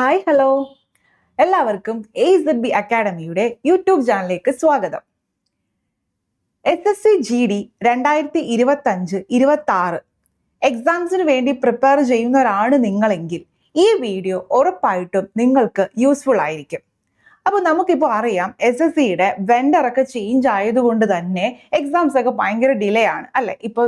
Hi hello എല്ലാവർക്കും A Z B അക്കാഡമിയുടെ YouTube ചാനലിലേക്ക് സ്വാഗതം. S S C G D രണ്ടായിരത്തി ഇരുപത്തി അഞ്ച് ഇരുപത്തി ആറ് എക്സാംസിന് വേണ്ടി പ്രിപ്പയർ ചെയ്യുന്നവരാണ് നിങ്ങളെങ്കിൽ ഈ വീഡിയോ ഉറപ്പായിട്ടും നിങ്ങൾക്ക് യൂസ്ഫുൾ ആയിരിക്കും. അപ്പോൾ നമുക്കിപ്പോൾ അറിയാം എസ് എസ് സിയുടെ വെണ്ടറൊക്കെ ചേഞ്ച് ആയതുകൊണ്ട് തന്നെ എക്സാംസ് ഒക്കെ ഭയങ്കര ഡിലേ ആണ് അല്ലെ? ഇപ്പോൾ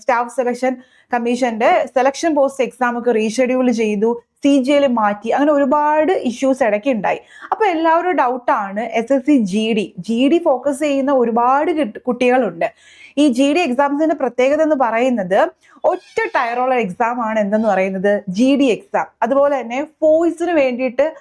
സ്റ്റാഫ് സെലക്ഷൻ കമ്മീഷന്റെ സെലക്ഷൻ പോസ്റ്റ് എക്സാം ഒക്കെ റീഷെഡ്യൂൾ ചെയ്തു സി ജി എൽ മാറ്റി. അങ്ങനെ ഒരുപാട് ഇഷ്യൂസ് ഇടയ്ക്ക് ഉണ്ടായി അപ്പോൾ എല്ലാവരും ഡൗട്ടാണ് S S C G D G D focus ചെയ്യുന്ന ഒരുപാട് കിട്ട്- കുട്ടികളുണ്ട്. ഈ ജി ഡി എക്സാംസിന്റെ പ്രത്യേകത എന്ന് പറയുന്നത് ഒറ്റ ടയറുള്ള എക്സാം ആണ് എന്തെന്ന് പറയുന്നത്? ജി ഡി എക്സാം അതുപോലെ തന്നെ ഫോഴ്സിന് വേണ്ടിയിട്ട്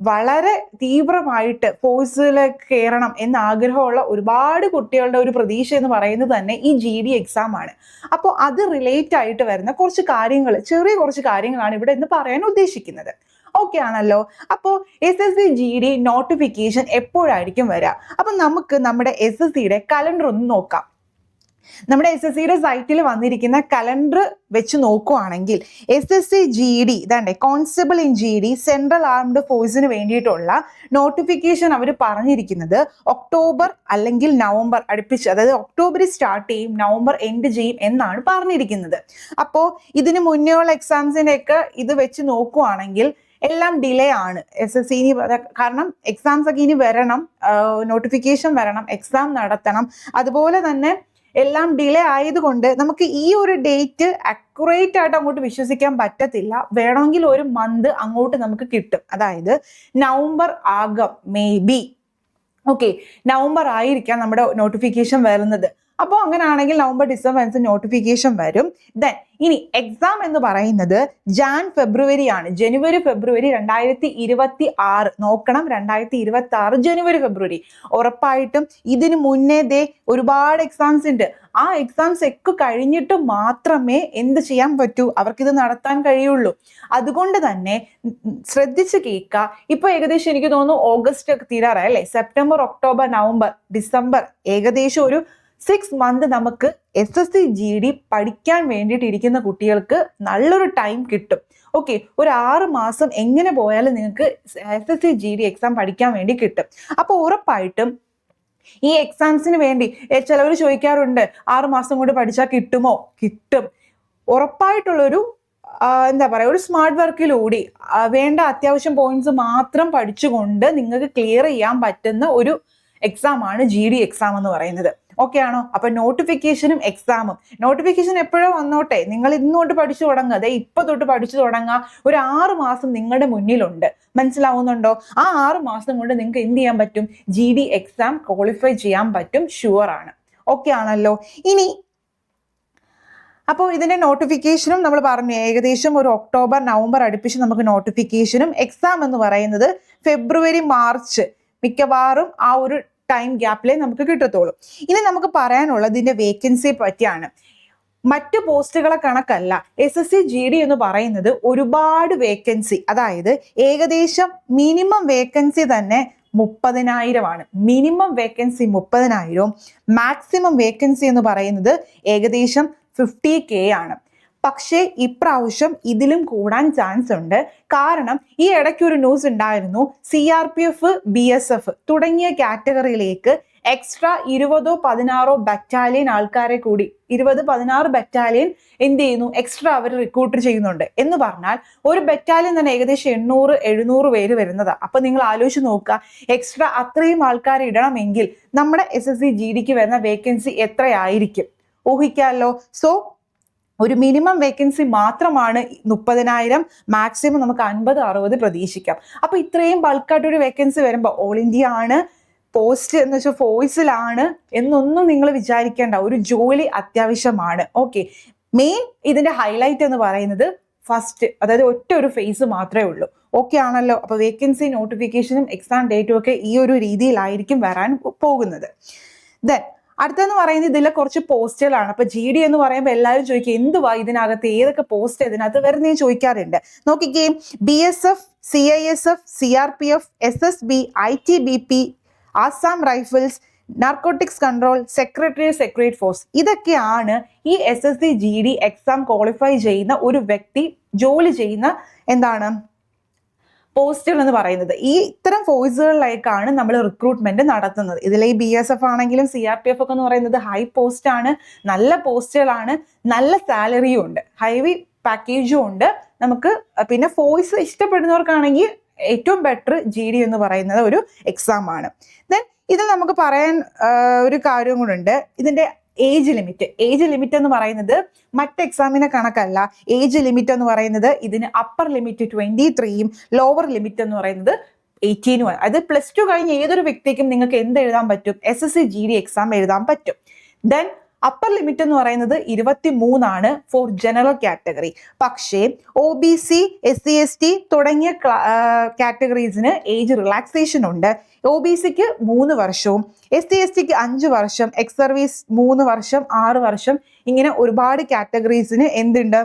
വളരെ തീവ്രമായിട്ട് ഫോഴ്സിലേക്ക് കയറണം എന്ന ആഗ്രഹമുള്ള ഒരുപാട് കുട്ടികളുടെ ഒരു പ്രതീക്ഷ എന്ന് പറയുന്നത് തന്നെ ഈ ജി ഡി എക്സാം ആണ്. അപ്പോൾ അത് റിലേറ്റ് ആയിട്ട് വരുന്ന കുറച്ച് കാര്യങ്ങൾ ചെറിയ കുറച്ച് കാര്യങ്ങളാണ് ഇവിടെ ഇന്ന് പറയാൻ ഉദ്ദേശിക്കുന്നത്. ഓക്കെ ആണല്ലോ? അപ്പോൾ S S C G D notification എപ്പോഴായിരിക്കും വരിക അപ്പം നമുക്ക് നമ്മുടെ എസ് എസ് സിയുടെ കലണ്ടർ ഒന്ന് നോക്കാം. നമ്മുടെ എസ് എസ് സിയുടെ സൈറ്റിൽ വന്നിരിക്കുന്ന കലണ്ടർ വെച്ച് നോക്കുവാണെങ്കിൽ S S C G D ഇതാണ്ടേ constable in G D central armed ഫോഴ്സിന് വേണ്ടിയിട്ടുള്ള നോട്ടിഫിക്കേഷൻ അവർ പറഞ്ഞിരിക്കുന്നത് ഒക്ടോബർ അല്ലെങ്കിൽ നവംബർ അടുപ്പിച്ച് അതായത് ഒക്ടോബറിൽ സ്റ്റാർട്ട് ചെയ്യും നവംബർ എൻഡ് ചെയ്യും എന്നാണ് പറഞ്ഞിരിക്കുന്നത്. അപ്പോൾ ഇതിന് മുന്നേ ഉള്ള എക്സാംസിനെയൊക്കെ ഇത് വെച്ച് നോക്കുവാണെങ്കിൽ എല്ലാം ഡിലേ ആണ്. എസ് എസ് സി ഇനി കാരണം എക്സാംസ് ഒക്കെ ഇനി വരണം നോട്ടിഫിക്കേഷൻ വരണം എക്സാം നടത്തണം. അതുപോലെ തന്നെ എല്ലാം ഡിലേ ആയതുകൊണ്ട് നമുക്ക് ഈ ഒരു ഡേറ്റ് അക്യുറേറ്റ് ആയിട്ട് അങ്ങോട്ട് വിശ്വസിക്കാൻ പറ്റത്തില്ല. വേണമെങ്കിൽ ഒരു മന്ത് അങ്ങോട്ട് നമുക്ക് കിട്ടും. അതായത് നവംബർ ആകാം മേ ബി ഓക്കെ നവംബർ ആയിരിക്കാം നമ്മുടെ നോട്ടിഫിക്കേഷൻ വരുന്നത്. അപ്പോൾ അങ്ങനെയാണെങ്കിൽ നവംബർ ഡിസംബർ അനുസരിച്ച് നോട്ടിഫിക്കേഷൻ വരും. ദെൻ ഇനി എക്സാം എന്ന് പറയുന്നത് ജാൻ ഫെബ്രുവരി ആണ് ജനുവരി ഫെബ്രുവരി രണ്ടായിരത്തി ഇരുപത്തി ആറ് നോക്കണം രണ്ടായിരത്തി ഇരുപത്തി ആറ് ജനുവരി ഫെബ്രുവരി. ഉറപ്പായിട്ടും ഇതിന് മുന്നേ ദേ ഒരുപാട് എക്സാംസ് ഉണ്ട്. ആ എക്സാംസ് ഒക്കെ കഴിഞ്ഞിട്ട് മാത്രമേ എന്ത് ചെയ്യാൻ പറ്റൂ? അവർക്കിത് നടത്താൻ കഴിയുള്ളൂ. അതുകൊണ്ട് തന്നെ ശ്രദ്ധിച്ച് കേൾക്കുക. ഇപ്പൊ ഏകദേശം എനിക്ക് തോന്നുന്നു ഓഗസ്റ്റ് ഒക്കെ തീരാറായി അല്ലേ? സെപ്റ്റംബർ ഒക്ടോബർ നവംബർ ഡിസംബർ ഏകദേശം ഒരു സിക്സ് മന്ത് നമുക്ക് S S C G D പഠിക്കാൻ വേണ്ടിയിട്ട് ഇരിക്കുന്ന കുട്ടികൾക്ക് നല്ലൊരു ടൈം കിട്ടും. ഓക്കെ ഒരു ആറ് മാസം എങ്ങനെ പോയാലും നിങ്ങൾക്ക് S S C G D exam പഠിക്കാൻ വേണ്ടി കിട്ടും. അപ്പോൾ ഉറപ്പായിട്ടും ഈ എക്സാംസിന് വേണ്ടി ചിലവർ ചോദിക്കാറുണ്ട് ആറ് മാസം കൊണ്ട് പഠിച്ചാൽ കിട്ടുമോ? കിട്ടും. ഉറപ്പായിട്ടുള്ളൊരു എന്താ പറയുക ഒരു സ്മാർട്ട് വർക്കിലൂടി വേണ്ട അത്യാവശ്യം പോയിന്റ്സ് മാത്രം പഠിച്ചുകൊണ്ട് നിങ്ങൾക്ക് ക്ലിയർ ചെയ്യാൻ പറ്റുന്ന ഒരു എക്സാം ആണ് ജി ഡി എക്സാം എന്ന് പറയുന്നത്. ഓക്കെ ആണോ? അപ്പൊ നോട്ടിഫിക്കേഷനും എക്സാമും നോട്ടിഫിക്കേഷൻ എപ്പോഴോ വന്നോട്ടെ. നിങ്ങൾ ഇന്ന് തൊട്ട് പഠിച്ചു തുടങ്ങുക. അതെ ഇപ്പൊ തൊട്ട് പഠിച്ചു തുടങ്ങുക. ഒരു ആറ് മാസം നിങ്ങളുടെ മുന്നിലുണ്ട്. മനസ്സിലാവുന്നുണ്ടോ? ആ ആറ് മാസം കൊണ്ട് നിങ്ങൾക്ക് എന്ത് ചെയ്യാൻ പറ്റും? ജി ഡി എക്സാം ക്വാളിഫൈ ചെയ്യാൻ പറ്റും. ഷുവർ ആണ്. ഓക്കെ ആണല്ലോ? ഇനി അപ്പോൾ ഇതിന്റെ നോട്ടിഫിക്കേഷനും നമ്മൾ പറഞ്ഞു. ഏകദേശം ഒരു ഒക്ടോബർ നവംബർ അടുപ്പിച്ച് നമുക്ക് നോട്ടിഫിക്കേഷനും എക്സാം എന്ന് പറയുന്നത് ഫെബ്രുവരി മാർച്ച് മിക്കവാറും ആ ഒരു ടൈം ഗ്യാപ്പിലേ നമുക്ക് കിട്ടത്തുള്ളൂ. ഇനി നമുക്ക് പറയാനുള്ളത് ഇതിന്റെ വേക്കൻസിയെ പറ്റിയാണ്. മറ്റു പോസ്റ്റുകളെ കണക്കല്ല S S C G D എന്ന് പറയുന്നത് ഒരുപാട് വേക്കൻസി അതായത് ഏകദേശം മിനിമം വേക്കൻസി തന്നെ മുപ്പതിനായിരമാണ് മിനിമം വേക്കൻസി മുപ്പതിനായിരവും മാക്സിമം വേക്കൻസി എന്ന് പറയുന്നത് ഏകദേശം ഫിഫ്റ്റി കെ ആണ്. പക്ഷേ ഇപ്രാവശ്യം ഇതിലും കൂടാൻ ചാൻസ് ഉണ്ട്. കാരണം ഈ ഇടയ്ക്ക് ഒരു ന്യൂസ് ഉണ്ടായിരുന്നു. C R P F B S F തുടങ്ങിയ കാറ്റഗറിയിലേക്ക് എക്സ്ട്രാ ഇരുപതോ പതിനാറോ ബറ്റാലിയൻ ആൾക്കാരെ കൂടി ഇരുപത് പതിനാറ് ബറ്റാലിയൻ എന്ത് ചെയ്യുന്നു? എക്സ്ട്രാ അവർ റിക്രൂട്ട് ചെയ്യുന്നുണ്ട്. എന്ന് പറഞ്ഞാൽ ഒരു ബറ്റാലിയൻ തന്നെ ഏകദേശം എണ്ണൂറ് എഴുന്നൂറ് പേര് വരുന്നത്. അപ്പൊ നിങ്ങൾ ആലോചിച്ച് നോക്കുക. എക്സ്ട്രാ അത്രയും ആൾക്കാരെ ഇടണമെങ്കിൽ നമ്മുടെ എസ് എസ് സി ജി ഡിക്ക് വരുന്ന വേക്കൻസി എത്രയായിരിക്കും? ഊഹിക്കാമല്ലോ സോ ഒരു മിനിമം വേക്കൻസി മാത്രമാണ് മുപ്പതിനായിരം മാക്സിമം നമുക്ക് അൻപത് അറുപത് പ്രതീക്ഷിക്കാം. അപ്പൊ ഇത്രയും ബൾക്കായിട്ട് ഒരു വേക്കൻസി വരുമ്പോൾ ഓൾ ഇന്ത്യ ആണ് പോസ്റ്റ് എന്ന് വെച്ചാൽ ഫോഴ്സിലാണ് എന്നൊന്നും നിങ്ങൾ വിചാരിക്കേണ്ട. ഒരു ജോലി അത്യാവശ്യമാണ്. ഓക്കെ മെയിൻ ഇതിന്റെ ഹൈലൈറ്റ് എന്ന് പറയുന്നത് ഫസ്റ്റ് അതായത് ഒറ്റ ഒരു ഫേസ് മാത്രമേ ഉള്ളൂ. ഓക്കെ ആണല്ലോ? അപ്പൊ വേക്കൻസി നോട്ടിഫിക്കേഷനും എക്സാം ഡേറ്റും ഒക്കെ ഈ ഒരു രീതിയിലായിരിക്കും വരാൻ പോകുന്നത്. ദെൻ അടുത്തെന്ന് പറയുന്നത് ഇതിലെ കുറച്ച് പോസ്റ്റുകളാണ്. അപ്പൊ ജി ഡി എന്ന് പറയുമ്പോൾ എല്ലാവരും ചോദിക്കും എന്തുവാ ഇതിനകത്ത്? ഏതൊക്കെ പോസ്റ്റ് ഇതിനകത്ത്? വരുന്നേ ചോദിക്കാറുണ്ട്. നോക്കിക്കേ B S F C I S F C R P F S S B I T B P Assam rifles narcotics control secretary secretary force ഇതൊക്കെയാണ് ഈ S S C G D exam qualify ചെയ്യുന്ന ഒരു വ്യക്തി ജോലി ചെയ്യുന്ന എന്താണ്? പോസ്റ്റുകൾ എന്ന് പറയുന്നത്. ഈ ഇത്തരം ഫോഴ്സുകളിലേക്കാണ് നമ്മൾ റിക്രൂട്ട്മെന്റ് നടത്തുന്നത്. ഇതിലെ ബി എസ് എഫ് ആണെങ്കിലും സി ആർ പി എഫ് ഒക്കെ എന്ന് പറയുന്നത് ഹൈ പോസ്റ്റ് ആണ് നല്ല പോസ്റ്റുകളാണ് നല്ല സാലറിയും ഉണ്ട്. ഹൈവി പാക്കേജും ഉണ്ട്. നമുക്ക് പിന്നെ ഫോഴ്സ് ഇഷ്ടപ്പെടുന്നവർക്കാണെങ്കിൽ ഏറ്റവും ബെറ്റർ ജി ഡി എന്ന് പറയുന്നത് ഒരു എക്സാം ആണ്. ദെൻ ഇത് നമുക്ക് പറയാൻ ഒരു കാര്യം കൂടെ ഉണ്ട്. ഇതിന്റെ ഏജ് ലിമിറ്റ് ഏജ് ലിമിറ്റ് എന്ന് പറയുന്നത് മറ്റ് എക്സാമിനെ കണക്കല്ല. ഏജ് ലിമിറ്റ് എന്ന് പറയുന്നത് ഇതിന് അപ്പർ ലിമിറ്റ് ട്വന്റി ത്രീയും ലോവർ ലിമിറ്റ് എന്ന് പറയുന്നത് എയ്റ്റീനും അതായത് പ്ലസ് ടു കഴിഞ്ഞ ഏതൊരു വ്യക്തിക്കും നിങ്ങൾക്ക് എന്ത് എഴുതാൻ പറ്റും? S S C G D exam എഴുതാൻ പറ്റും. ദെൻ അപ്പർ ലിമിറ്റ് എന്ന് പറയുന്നത് ഇരുപത്തി മൂന്നാണ് ഫോർ ജനറൽ കാറ്റഗറി പക്ഷേ O B C S C S T തുടങ്ങിയ കാറ്റഗറീസിന് ഏജ് റിലാക്സേഷൻ ഉണ്ട്. ഒ ബി സിക്ക് മൂന്ന് വർഷവും എസ് സി എസ് ടിക്ക് അഞ്ച് വർഷം എക്സ് സർവീസ് മൂന്ന് വർഷം ആറ് വർഷം ഇങ്ങനെ ഒരുപാട് കാറ്റഗറീസിന് എന്തുണ്ട്?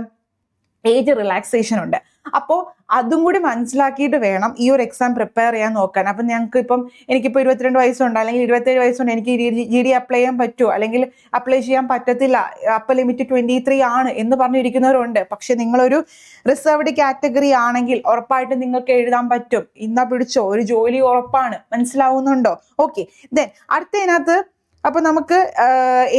ഏജ് റിലാക്സേഷൻ ഉണ്ട്. അപ്പോൾ അതും കൂടി മനസ്സിലാക്കിയിട്ട് വേണം ഈ ഒരു എക്സാം പ്രിപ്പയർ ചെയ്യാൻ നോക്കാൻ. അപ്പം ഞങ്ങൾക്ക് ഇപ്പം എനിക്കിപ്പോൾ ഇരുപത്തിരണ്ട് വയസ്സുണ്ട്. അല്ലെങ്കിൽ ഇരുപത്തേഴ് വയസ്സുണ്ട്. എനിക്ക് ജി ഡി അപ്ലൈ ചെയ്യാൻ പറ്റുമോ? അല്ലെങ്കിൽ അപ്ലൈ ചെയ്യാൻ പറ്റത്തില്ല. അപ്പം ലിമിറ്റ് ട്വന്റി ത്രീ ആണ് എന്ന് പറഞ്ഞിരിക്കുന്നവരുണ്ട്. പക്ഷെ നിങ്ങളൊരു റിസർവ്ഡ് കാറ്റഗറി ആണെങ്കിൽ ഉറപ്പായിട്ടും നിങ്ങൾക്ക് എഴുതാൻ പറ്റും. ഇന്നാ പിടിച്ചോ? ഒരു ജോലി ഉറപ്പാണ്. മനസ്സിലാവുന്നുണ്ടോ? ഓക്കെ ദെൻ അടുത്തതിനകത്ത് അപ്പൊ നമുക്ക്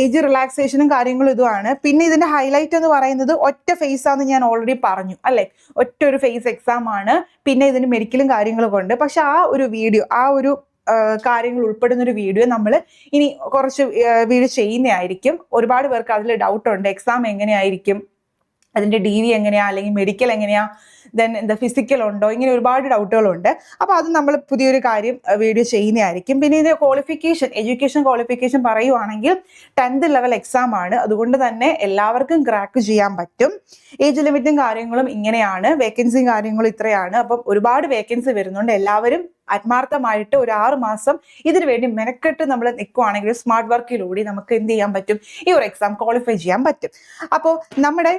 ഏജ് റിലാക്സേഷനും കാര്യങ്ങളും ഇതുമാണ്. പിന്നെ ഇതിന്റെ ഹൈലൈറ്റ് എന്ന് പറയുന്നത് ഒറ്റ ഫേസ് ആണെന്ന് ഞാൻ ഓൾറെഡി പറഞ്ഞു അല്ലേ? ഒറ്റ ഒരു ഫേസ് എക്സാം ആണ്. പിന്നെ ഇതിന് മെഡിക്കലും കാര്യങ്ങളൊക്കെ ഉണ്ട്. പക്ഷെ ആ ഒരു വീഡിയോ ആ ഒരു കാര്യങ്ങൾ ഉൾപ്പെടുന്ന ഒരു വീഡിയോ നമ്മൾ ഇനി കുറച്ച് വീഡിയോ ചെയ്യുന്നതായിരിക്കും. ഒരുപാട് പേർക്ക് അതിൽ ഡൗട്ടുണ്ട് എക്സാം എങ്ങനെയായിരിക്കും? അതിന്റെ ഡി വി എങ്ങനെയാ? അല്ലെങ്കിൽ മെഡിക്കൽ എങ്ങനെയാ? ദെൻ എന്താ ഫിസിക്കൽ ഉണ്ടോ? ഇങ്ങനെ ഒരുപാട് ഡൗട്ടുകളുണ്ട് അപ്പോൾ അത് നമ്മൾ പുതിയൊരു കാര്യം വീഡിയോ ചെയ്യുന്നതായിരിക്കും. പിന്നെ ഇതിന്റെ ക്വാളിഫിക്കേഷൻ എഡ്യൂക്കേഷൻ ക്വാളിഫിക്കേഷൻ പറയുവാണെങ്കിൽ ടെൻത്ത് ലെവൽ എക്സാം ആണ്. അതുകൊണ്ട് തന്നെ എല്ലാവർക്കും ക്രാക്ക് ചെയ്യാൻ പറ്റും. ഏജ് ലിമിറ്റും കാര്യങ്ങളും ഇങ്ങനെയാണ്. വേക്കൻസിയും കാര്യങ്ങളും ഇത്രയാണ്. അപ്പം ഒരുപാട് വേക്കൻസി വരുന്നുണ്ട്. എല്ലാവരും ആത്മാർത്ഥമായിട്ട് ഒരു ആറ് മാസം ഇതിനു വേണ്ടി മെനക്കെട്ട് നമ്മൾ നിൽക്കുവാണെങ്കിൽ സ്മാർട്ട് വർക്കിലൂടെ നമുക്ക് എന്ത് ചെയ്യാൻ പറ്റും? ഈ ഒരു എക്സാം ക്വാളിഫൈ ചെയ്യാൻ പറ്റും. അപ്പോൾ നമ്മുടെ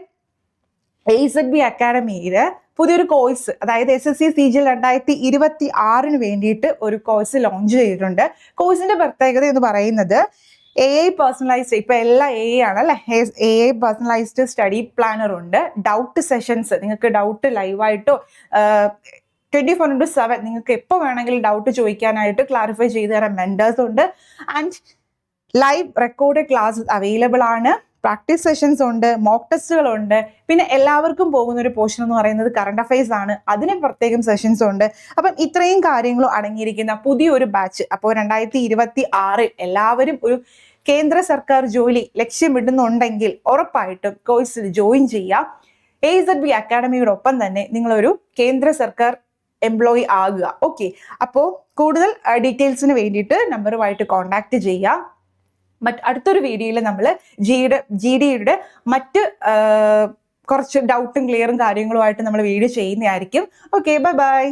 എ സെഡ് ബി അക്കാഡമിയിൽ പുതിയൊരു കോഴ്സ് അതായത് S S C C G രണ്ടായിരത്തി ഇരുപത്തി ആറിന് വേണ്ടിയിട്ട് ഒരു കോഴ്സ് ലോഞ്ച് ചെയ്തിട്ടുണ്ട്. കോഴ്സിന്റെ പ്രത്യേകത എന്ന് പറയുന്നത് എ ഐ പേഴ്സണലൈസ്ഡ് ഇപ്പൊ എല്ലാം എ ഐ ആണ് അല്ലെ? A I personalised study planner ഉണ്ട്. ഡൗട്ട് സെഷൻസ് നിങ്ങൾക്ക് ഡൗട്ട് ലൈവായിട്ടോ ട്വന്റി ഫോർ ഇന്റു സെവൻ നിങ്ങൾക്ക് എപ്പോൾ വേണമെങ്കിലും ഡൗട്ട് ചോദിക്കാനായിട്ട് ക്ലാരിഫൈ ചെയ്തു തരാൻ മെന്റേഴ്സ് ഉണ്ട്. And live record class available ആണ്. പ്രാക്ടീസ് സെഷൻസ് ഉണ്ട് മോക്ക് ടെസ്റ്റുകൾ ഉണ്ട്. പിന്നെ എല്ലാവർക്കും പോകുന്ന ഒരു പോർഷൻ എന്ന് പറയുന്നത് കറണ്ട് അഫയേഴ്സ് ആണ്. അതിന് പ്രത്യേകം സെഷൻസ് ഉണ്ട്. അപ്പം ഇത്രയും കാര്യങ്ങളും അടങ്ങിയിരിക്കുന്ന പുതിയൊരു ബാച്ച് അപ്പോൾ രണ്ടായിരത്തി ഇരുപത്തി ആറിൽ എല്ലാവരും ഒരു കേന്ദ്ര സർക്കാർ ജോലി ലക്ഷ്യമിടുന്നുണ്ടെങ്കിൽ ഉറപ്പായിട്ടും കോഴ്സിൽ ജോയിൻ ചെയ്യാം. എ ഇസഡ് ബി അക്കാഡമിയോടൊപ്പം തന്നെ നിങ്ങളൊരു കേന്ദ്ര സർക്കാർ എംപ്ലോയി ആകുക. ഓക്കെ അപ്പോൾ കൂടുതൽ ഡീറ്റെയിൽസിന് വേണ്ടിയിട്ട് നമ്പറുമായിട്ട് കോൺടാക്ട് ചെയ്യുക മറ്റ് അടുത്തൊരു വീഡിയോയിൽ നമ്മൾ ജിയുടെ ജി ഡിയുടെ മറ്റ് കുറച്ച് ഡൗട്ടും ക്ലിയറും കാര്യങ്ങളുമായിട്ട് നമ്മൾ വീഡിയോ ചെയ്യുന്നതായിരിക്കും. Okay bye bye